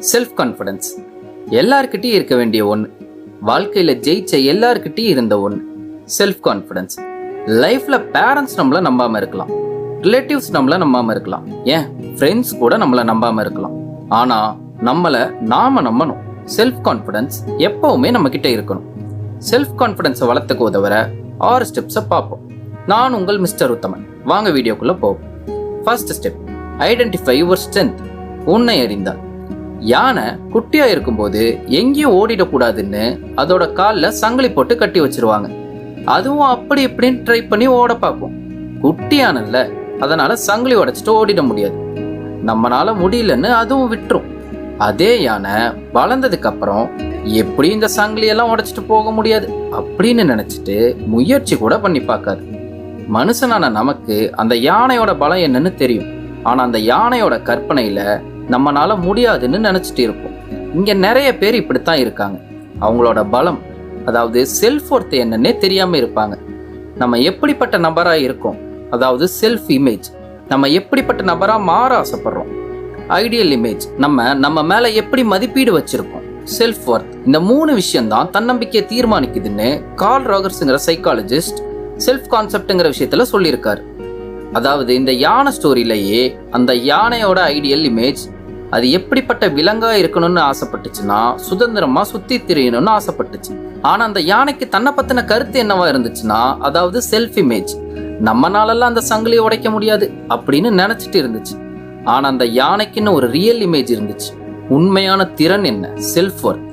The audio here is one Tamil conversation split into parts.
செல்ஃப் கான்ஃபிடன்ஸ் எல்லார்கிட்டையும் இருக்க வேண்டிய ஒன்று வாழ்க்கையில் ஜெயிச்ச எல்லார்கிட்டையும் இருந்த ஒன்று செல்ஃப் கான்ஃபிடன்ஸ் லைஃப்பில் பேரண்ட்ஸ் நம்மளை நம்பாமல் இருக்கலாம். ரிலேட்டிவ்ஸ் நம்மளை நம்பாமல் இருக்கலாம். ஏன்? ஃப்ரெண்ட்ஸ் கூட நம்மளை நம்பாமல் இருக்கலாம். ஆனால் நம்மளை நாம நம்பணும். செல்ஃப் கான்ஃபிடன்ஸ் எப்போவுமே நம்ம இருக்கணும். செல்ஃப் கான்ஃபிடன்ஸை வளர்த்துக்க உதவுற ஆறு ஸ்டெப்ஸை பார்ப்போம். நான் உங்கள் மிஸ்டர் உத்தமன். வாங்க வீடியோக்குள்ளே போவோம். First step identify your strength உன்னை அறிந்தால். யானை குட்டியா இருக்கும்போது எங்கேயும் ஓடிடக்கூடாதுன்னு அதோட காலில் சங்கிலி போட்டு கட்டி வச்சிருவாங்க. அதுவும் அப்படி இப்படின்னு ட்ரை பண்ணி ஓட பார்க்கும் குட்டியானல்ல அதனால சங்கிலி உடைச்சிட்டு ஓடிட முடியாது. நம்மளால முடியலன்னு அதுவும் விட்டுரும். அதே யானை வளர்ந்ததுக்கு அப்புறம் எப்படி இந்த சங்கிலியெல்லாம் உடச்சிட்டு போக முடியாது அப்படின்னு நினைச்சிட்டு முயற்சி கூட பண்ணி பார்க்காது. மனுஷனான நமக்கு அந்த யானையோட பலம் என்னன்னு தெரியும். ஆனால் அந்த யானையோட கற்பனையில் நம்மளால முடியாதுன்னு நினச்சிட்டு இருப்போம். இங்கே நிறைய பேர் இப்படித்தான் இருக்காங்க. அவங்களோட பலம் அதாவது செல்ஃப் ஒர்த் என்னன்னே தெரியாமல் இருப்பாங்க. நம்ம எப்படிப்பட்ட நபராக இருக்கோம்? அதாவது செல்ஃப் இமேஜ் நம்ம எப்படிப்பட்ட நபராக மாற ஆசைப்படுறோம்? ஐடியல் இமேஜ் நம்ம நம்ம மேலே எப்படி மதிப்பீடு வச்சுருக்கோம்? செல்ஃப் ஒர்த் இந்த மூணு விஷயம்தான் தன்னம்பிக்கையை தீர்மானிக்குதுன்னு கால் ராகர்ஸுங்கிற சைக்காலஜிஸ்ட் செல்ஃப் கான்செப்டுங்கிற விஷயத்துல சொல்லியிருக்காரு. அதாவது இந்த யானை ஸ்டோரியிலேயே அந்த யானையோட ஐடியல் இமேஜ் அது எப்படிப்பட்ட விலங்கா இருக்கணும்னு ஆசைப்பட்டுச்சுன்னா சுதந்திரமா சுத்தி திரியணும்னு ஆசைப்பட்டுச்சு. ஆனா அந்த யானைக்கு தன்னை பத்தின கருத்து என்னவா இருந்துச்சுன்னா அதாவது செல்ஃப் இமேஜ் நம்மனாலெல்லாம் அந்த சங்கிலியை உடைக்க முடியாது அப்படின்னு நினைச்சிட்டு இருந்துச்சு. ஆனா அந்த யானைக்குன்னு ஒரு ரியல் இமேஜ் இருந்துச்சு. உண்மையான திறன் என்ன? செல்ஃப் ஒர்க்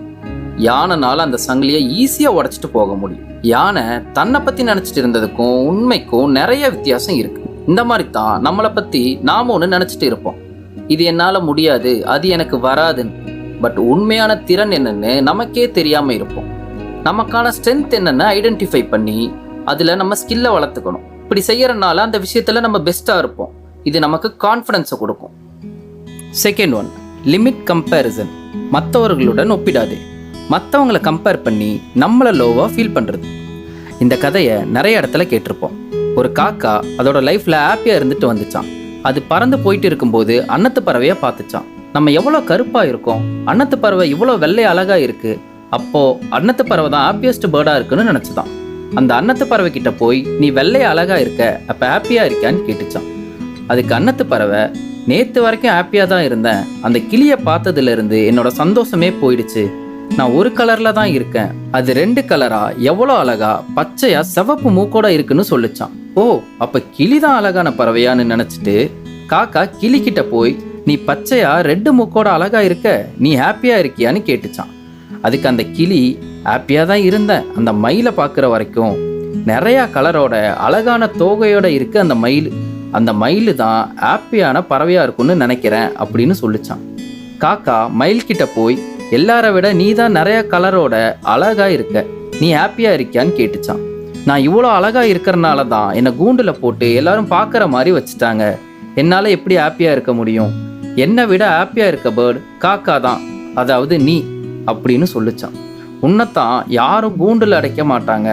யானைனால அந்த சங்கிலியை ஈஸியா உடைச்சிட்டு போக முடியும். யானை தன்னை பத்தி நினைச்சிட்டு இருந்ததுக்கும் உண்மைக்கும் நிறைய வித்தியாசம் இருக்கு. இந்த மாதிரி தான் நம்மளை பத்தி நாம ஒன்று நினைச்சிட்டு இருப்போம். இது என்னால் முடியாது அது எனக்கு வராதுன்னு. பட் உண்மையான திறன் என்னன்னு நமக்கே தெரியாமல் இருப்போம். நமக்கான ஸ்ட்ரென்த் என்னென்னு ஐடென்டிஃபை பண்ணி அதில் நம்ம ஸ்கில்லை வளர்த்துக்கணும். இப்படி செய்கிறனால அந்த விஷயத்தில் நம்ம பெஸ்ட்டாக இருப்போம். இது நமக்கு கான்ஃபிடன்ஸை கொடுக்கும். செகண்ட் ஒன் லிமிட் கம்பேரிசன் மற்றவர்களுடன் ஒப்பிடாது. மற்றவங்களை கம்பேர் பண்ணி நம்மளை லோவாக ஃபீல் பண்ணுறது இந்த கதையை நிறைய இடத்துல கேட்டிருப்போம். ஒரு காக்கா அதோட லைஃப்பில் ஹாப்பியாக இருந்துட்டு வந்துச்சான் அது பறந்து போயிட்டு இருக்கும்போது அன்னத்து பறவையை பார்த்துச்சான் நம்ம எவ்வளோ கருப்பாக இருக்கோம் அன்னத்து பறவை இவ்வளோ வெள்ளை அழகாக இருக்கு அப்போது அன்னத்து பறவை தான் ஹாப்பியஸ்ட் பேர்டாக இருக்குன்னு நினச்சிதான். அந்த அன்னத்து பறவை கிட்ட போய் நீ வெள்ளை அழகாக இருக்க அப்போ ஹாப்பியாக இருக்கியான்னு கேட்டுச்சான் அதுக்கு அன்னத்து பறவை நேற்று வரைக்கும் ஹாப்பியாக தான் இருந்தேன் அந்த கிளியை பார்த்ததுல இருந்து என்னோட சந்தோஷமே போயிடுச்சு. நான் ஒரு கலரில் தான் இருக்கேன் அது ரெண்டு கலராக எவ்வளோ அழகா பச்சையாக சிவப்பு மூக்கோட இருக்குன்னு சொல்லிச்சான் ஓ அப்ப கிளி தான் அழகான பறவையான்னு நினைச்சிட்டு காக்கா கிளி கிட்ட போய் நீ பச்சையா ரெட்டு மூக்கோட அழகா இருக்க நீ ஹாப்பியா இருக்கியான்னு கேட்டுச்சான் அதுக்கு அந்த கிளி ஹாப்பியா தான் இருந்தேன் அந்த மயிலை பார்க்குற வரைக்கும் நிறைய கலரோட அழகான தோகையோட இருக்கு அந்த மயில் அந்த மயில் தான் ஹாப்பியான பறவையா இருக்கும்னு நினைக்கிறேன் அப்படின்னு சொல்லிச்சான் காக்கா மயில் கிட்ட போய் எல்லாரை விட நீ தான் நிறைய கலரோட அழகா இருக்க நீ ஹாப்பியா இருக்கியான்னு கேட்டுச்சான் நான் இவ்வளோ அழகாக இருக்கிறனால தான் என்னை கூண்டில் போட்டு எல்லாரும் பார்க்குற மாதிரி வச்சுட்டாங்க. என்னால் எப்படி ஹாப்பியாக இருக்க முடியும்? என்னை விட ஹாப்பியாக இருக்க பேர்டு காக்கா தான் அதாவது நீ அப்படின்னு சொல்லிச்சான் உன்னைத்தான் யாரும் கூண்டில் அடைக்க மாட்டாங்க.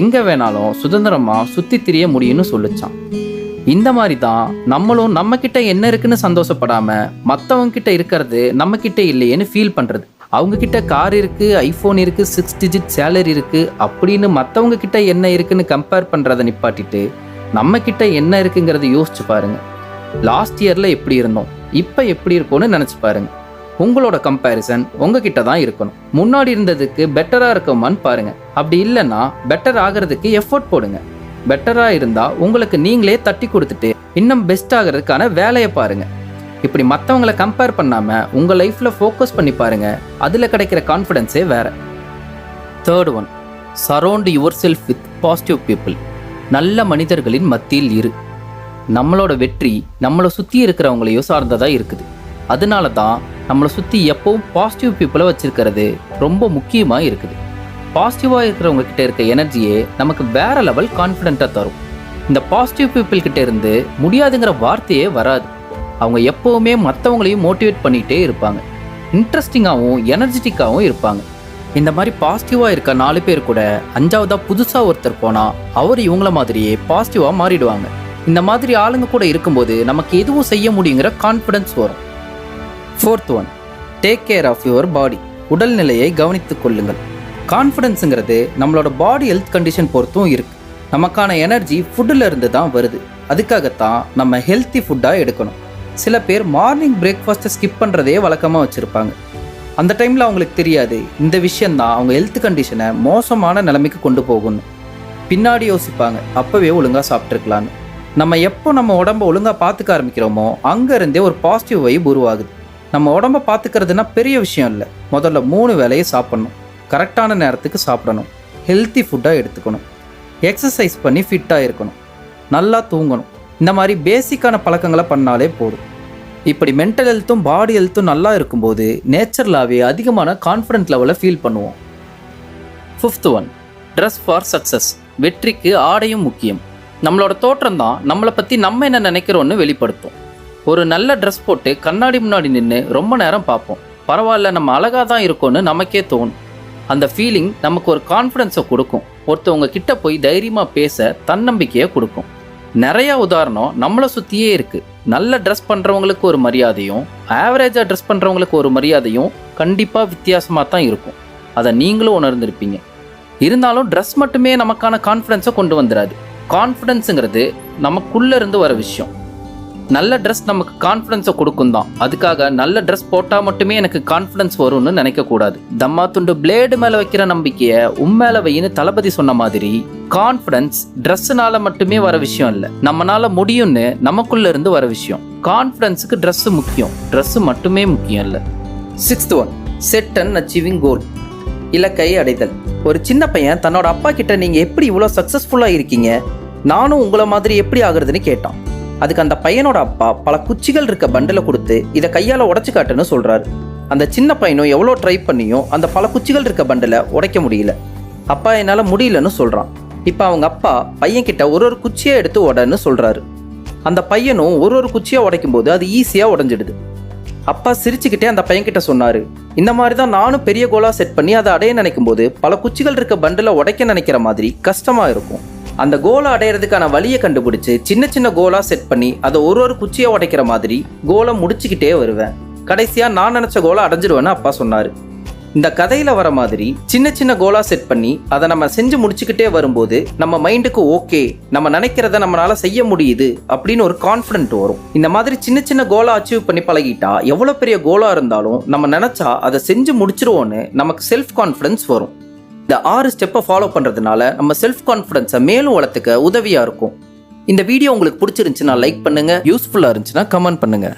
எங்கே வேணாலும் சுதந்திரமாக சுற்றி திரிய முடியும்னு சொல்லிச்சான் இந்த மாதிரி தான் நம்மளும் நம்மக்கிட்ட என்ன இருக்குன்னு சந்தோஷப்படாமல் மற்றவங்கக்கிட்ட இருக்கிறது நம்மக்கிட்ட இல்லையேன்னு ஃபீல் பண்ணுறது அவங்கக்கிட்ட கார் இருக்குது ஐஃபோன் இருக்குது சிக்ஸ் டிஜிட் சேலரி இருக்குது அப்படின்னு மற்றவங்க கிட்ட என்ன இருக்குன்னு கம்பேர் பண்ணுறதை நிப்பாட்டிட்டு நம்மக்கிட்ட என்ன இருக்குங்கிறத யோசிச்சு பாருங்கள் லாஸ்ட் இயரில் எப்படி இருந்தோம்? இப்போ எப்படி இருக்கும்னு நினச்சி பாருங்க. உங்களோட கம்பேரிசன் உங்ககிட்ட தான் இருக்கணும். முன்னாடி இருந்ததுக்கு பெட்டராக இருக்கோமான்னு பாருங்கள் அப்படி இல்லைன்னா பெட்டர் ஆகிறதுக்கு எஃபோர்ட் போடுங்க. பெட்டராக இருந்தால் உங்களுக்கு நீங்களே தட்டி கொடுத்துட்டு இன்னும் பெஸ்ட் ஆகிறதுக்கான வேலையை பாருங்கள் இப்படி மற்றவங்கள கம்பேர் பண்ணாமல் உங்கள் லைஃப்பில் ஃபோக்கஸ் பண்ணி பாருங்கள் அதில் கிடைக்கிற கான்ஃபிடென்ஸே வேறு. Third one surround yourself with positive people நல்ல மனிதர்களின் மத்தியில் இரு. நம்மளோட வெற்றி நம்மளை சுற்றி இருக்கிறவங்களையோ சார்ந்ததாக இருக்குது. அதனால தான் நம்மளை சுற்றி எப்பவும் பாசிட்டிவ் பீப்புளை வச்சுருக்கிறது ரொம்ப முக்கியமாக இருக்குது. பாசிட்டிவாக இருக்கிறவங்க கிட்ட இருக்க எனர்ஜியே நமக்கு வேற லெவல் கான்ஃபிடென்ட்டாக தரும். இந்த பாசிட்டிவ் பீப்புள் கிட்ட இருந்து முடியாதுங்கிற வார்த்தையே வராது. அவங்க எப்போவுமே மற்றவங்களையும் மோட்டிவேட் பண்ணிகிட்டே இருப்பாங்க. இன்ட்ரெஸ்டிங்காகவும் எனர்ஜெட்டிக்காகவும் இருப்பாங்க. இந்த மாதிரி பாசிட்டிவாக இருக்க நாலு பேர் கூட அஞ்சாவதாக புதுசாக ஒருத்தர் போனால் அவர் இவங்கள மாதிரியே பாசிட்டிவாக மாறிடுவாங்க. இந்த மாதிரி ஆளுங்க கூட இருக்கும்போது நமக்கு எதுவும் செய்ய முடியுங்கிற கான்ஃபிடன்ஸ் வரும். Fourth one take care of your body உடல்நிலையை கவனித்துக் கொள்ளுங்கள். கான்ஃபிடென்ஸுங்கிறது நம்மளோட பாடி ஹெல்த் கண்டிஷன் பொறுத்தும் இருக்குது நமக்கான எனர்ஜி ஃபுட்டில் இருந்து தான் வருது. அதுக்காகத்தான் நம்ம ஹெல்த்தி ஃபுட்டாக எடுக்கணும். சில பேர் மார்னிங் பிரேக்ஃபாஸ்ட்டை ஸ்கிப் பண்ணுறதே வழக்கமாக வச்சுருப்பாங்க. அந்த டைமில் அவங்களுக்கு தெரியாது இந்த விஷயந்தான் அவங்க ஹெல்த் கண்டிஷனை மோசமான நிலைமைக்கு கொண்டு போகணும் பின்னாடி யோசிப்பாங்க அப்போவே ஒழுங்காக சாப்பிட்ருக்கலான்னு நம்ம எப்போ நம்ம உடம்ப ஒழுங்காக பார்த்துக்க ஆரம்பிக்கிறோமோ அங்கேருந்தே ஒரு பாசிட்டிவ் வைப் உருவாகுது. நம்ம உடம்ப பார்த்துக்கிறதுனா பெரிய விஷயம் இல்லை. முதல்ல மூணு வேலையை சாப்பிட்ணும். கரெக்டான நேரத்துக்கு சாப்பிடணும். ஹெல்த்தி ஃபுட்டாக எடுத்துக்கணும். எக்ஸசைஸ் பண்ணி ஃபிட்டாக இருக்கணும். நல்லா தூங்கணும். இந்த மாதிரி பேசிக்கான பழக்கங்களை பண்ணாலே போதும். இப்படி மென்டல் ஹெல்த்தும் பாடி ஹெல்த்தும் நல்லா இருக்கும்போது நேச்சுரலாகவே அதிகமான கான்ஃபிடென்ட் லெவலில் ஃபீல் பண்ணுவோம். Fifth one dress for success வெற்றிக்கு ஆடையும் முக்கியம். நம்மளோட தோற்றம் தான் நம்மளை பற்றி நம்ம என்ன நினைக்கிறோன்னு வெளிப்படுத்தும். ஒரு நல்ல ட்ரெஸ் போட்டு கண்ணாடி முன்னாடி நின்று ரொம்ப நேரம் பார்ப்போம். பரவாயில்ல நம்ம அழகாக தான் இருக்கோன்னு நமக்கே தோணும். அந்த ஃபீலிங் நமக்கு ஒரு கான்ஃபிடென்ஸை கொடுக்கும். ஒருத்தவங்க கிட்ட போய் தைரியமாக பேச தன்னம்பிக்கையை கொடுக்கும். நிறைய உதாரணம் நம்மளை சுற்றியே இருக்குது நல்ல ட்ரெஸ் பண்ணுறவங்களுக்கு ஒரு மரியாதையும் ஆவரேஜாக ட்ரெஸ் பண்ணுறவங்களுக்கு ஒரு மரியாதையும் கண்டிப்பாக வித்தியாசமாக தான் இருக்கும். அதை நீங்களும் உணர்ந்திருப்பீங்க. இருந்தாலும் ட்ரெஸ் மட்டுமே நமக்கான கான்ஃபிடென்ஸை கொண்டு வந்துடாது கான்ஃபிடென்ஸுங்கிறது நமக்குள்ளேருந்து வர விஷயம். நல்ல ட்ரெஸ் நமக்கு கான்ஃபிடென்ஸை கொடுக்கும் தான் அதுக்காக நல்ல ட்ரெஸ் போட்டால் மட்டுமே எனக்கு கான்ஃபிடென்ஸ் வரும்னு நினைக்கக்கூடாது. தம்மா துண்டு பிளேடு மேலே வைக்கிற நம்பிக்கையை உண்மையில வையின்னு தளபதி சொன்ன மாதிரி கான்ஃபிடன்ஸ் ட்ரெஸ்ஸுனால மட்டுமே வர விஷயம் இல்லை. நம்மளால முடியும்னு நமக்குள்ள இருந்து வர விஷயம். கான்ஃபிடன்ஸுக்கு ட்ரெஸ்ஸு முக்கியம். ட்ரெஸ்ஸு மட்டுமே முக்கியம் இல்லை. Sixth one set and achieving goal இலக்கை அடைதல். ஒரு சின்ன பையன் தன்னோட அப்பா கிட்ட நீங்க எப்படி இவ்வளோ சக்ஸஸ்ஃபுல்லாக இருக்கீங்க? நானும் உங்களை மாதிரி எப்படி ஆகுறதுன்னு கேட்டான். அதுக்கு அந்த பையனோட அப்பா பல குச்சிகள் இருக்க பண்டில கொடுத்து இதை கையால் உடச்சு காட்டுன்னு சொல்கிறாரு அந்த சின்ன பையனும் எவ்வளோ ட்ரை பண்ணியும் அந்த பல குச்சிகள் இருக்க பண்டில உடைக்க முடியல. அப்பா என்னால் முடியலன்னு சொல்கிறான் இப்போ அவங்க அப்பா பையன்கிட்ட ஒரு ஒரு குச்சியை எடுத்து உடன்னு சொல்கிறாரு அந்த பையனும் ஒரு ஒரு குச்சியை உடைக்கும் போது அது ஈஸியாக உடஞ்சிடுது. அப்பா சிரிச்சுக்கிட்டே அந்த பையன்கிட்ட சொன்னார் இந்த மாதிரி தான் நானும் பெரிய கோலாக செட் பண்ணி அதை அடைய நினைக்கும் போது பல குச்சிகள் இருக்க பண்டில் உடைக்க நினைக்கிற மாதிரி கஷ்டமாக இருக்கும். அந்த கோலை அடையிறதுக்கான வழியை கண்டுபிடிச்சு சின்ன சின்ன கோலா செட் பண்ணி அதை ஒரு ஒரு குச்சியை உடைக்கிற மாதிரி கோலை முடிச்சுக்கிட்டே வருவேன். கடைசியாக நான் நினச்ச கோலை அடைஞ்சிடுவேன்னு அப்பா சொன்னார். இந்த கதையில் வர மாதிரி சின்ன சின்ன கோலா செட் பண்ணி அதை நம்ம செஞ்சு முடிச்சுக்கிட்டே வரும்போது நம்ம மைண்டுக்கு ஓகே நம்ம நினைக்கிறத நம்மளால செய்ய முடியுது அப்படின்னு ஒரு கான்ஃபிடென்ட் வரும். இந்த மாதிரி சின்ன சின்ன கோலா அச்சீவ் பண்ணி பழகிட்டா எவ்வளோ பெரிய கோலா இருந்தாலும் நம்ம நினச்சா அதை செஞ்சு முடிச்சிருவோன்னு நமக்கு செல்ஃப் கான்ஃபிடன்ஸ் வரும். இந்த ஆறு ஸ்டெப்பை ஃபாலோ பண்ணுறதுனால நம்ம செல்ஃப் கான்ஃபிடன்ஸை மேலும் வளர்த்துக்க உதவியாக இருக்கும். இந்த வீடியோ உங்களுக்கு பிடிச்சிருந்துச்சுன்னா லைக் பண்ணுங்க யூஸ்ஃபுல்லாக இருந்துச்சுன்னா கமெண்ட் பண்ணுங்கள்